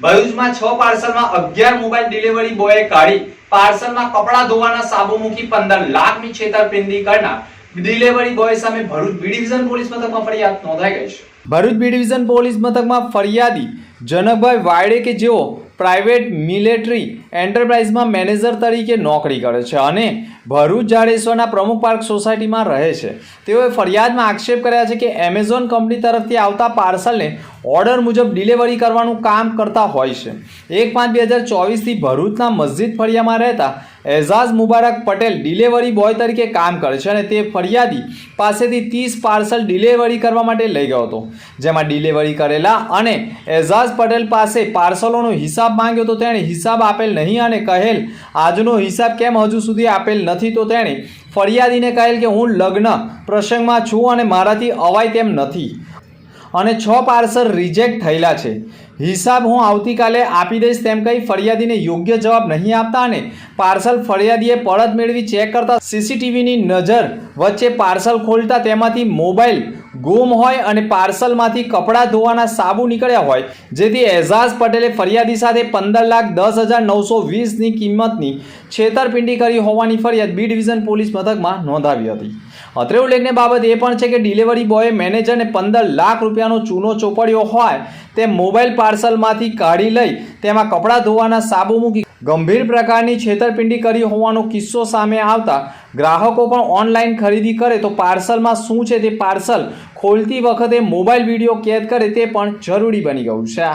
ભરૂચમાં છ પાર્સલમાં અગિયાર મોબાઈલ ડિલિવરી બોય કાઢી. પાર્સલમાં કપડાં ધોવાના સાબુ મૂકી પંદર લાખની છેતરપિંડી કરનાર. ડિલિવરી બોય સામે ભરૂચ બી ડિવિઝન પોલીસ મથકમાં ફરિયાદ નોંધાઈ ગઈ છે. ભરૂચ બી ડિવિઝન પોલીસ મથકમાં ફરિયાદી જનકભાઈ વાયડે કે જેઓ પ્રાઇવેટ મિલિટરી એન્ટરપ્રાઇઝમાં મેનેજર તરીકે નોકરી કરે છે અને ભરૂચ જાડેશ્વરના પ્રમુખ પાર્ક સોસાયટીમાં રહે છે. તેઓએ ફરિયાદમાં આક્ષેપ કર્યા છે કે એમેઝોન કંપની તરફથી આવતા પાર્સલને ઓર્ડર મુજબ ડિલિવરી કરવાનું કામ કરતા હોય છે. એક પાંચ બે હજાર ચોવીસથી ભરૂચના મસ્જિદ ફળિયામાં રહેતા એઝાઝ મુબારક પટેલ ડિલિવરી બોય તરીકે કામ કરે છે અને તે ફરિયાદી પાસેથી ત્રીસ પાર્સલ ડિલિવરી કરવા માટે લઈ ગયો હતો. જેમાં ડિલિવરી કરેલા અને એઝાઝ પટેલ પાસે પાર્સલોનો હિસાબ માંગ્યો તો તેણે હિસાબ આપેલ નહીં અને કહેલ, આજનો હિસાબ કેમ હજુ સુધી આપેલ નથી? તો તેણે ફરિયાદીને કહેલ કે, હું લગ્ન પ્રસંગમાં છું અને મારાથી અવાય તેમ નથી. અને છ પાર્સલ રિજેક્ટ થયેલા છે. હિસાબ હું આવતીકાલે આપી દઈશ તેમ કહી ફરિયાદીને યોગ્ય જવાબ નહીં આપતા અને પાર્સલ ફરિયાદીએ પરત મેળવી ચેક કરતા સીસીટીવીની નજર વચ્ચે પાર્સલ ખોલતા તેમાંથી મોબાઈલ ગુમ હોય અને પાર્સલમાંથી કપડાં ધોવાના સાબુ નીકળ્યા હોય, જેથી એઝાઝ પટેલે ફરિયાદી સાથે પંદર લાખ દસ હજાર નવસો વીસની કિંમતની છેતરપિંડી કરી હોવાની ફરિયાદ બી ડિવિઝન પોલીસ મથકમાં નોંધાવી હતી. અત્રે ઉલ્લેખને બાબત એ પણ છે કે ડિલિવરી બોયે મેનેજરને પંદર લાખ રૂપિયાનો ચૂનો ચોપડ્યો હોય, તે મોબાઈલ પાર્સલમાંથી કાઢી લઈ તેમાં કપડાં ધોવાના સાબુ મૂકી ગંભીર પ્રકારની છેતરપિંડી કરી હોવાનો કિસ્સો સામે આવતા ગ્રાહકો પણ ઓનલાઈન ખરીદી કરે તો પાર્સલમાં શું છે તે પાર્સલ ખોલતી વખતે મોબાઈલ વીડિયો કેદ કરે તે પણ જરૂરી બની ગયું છે.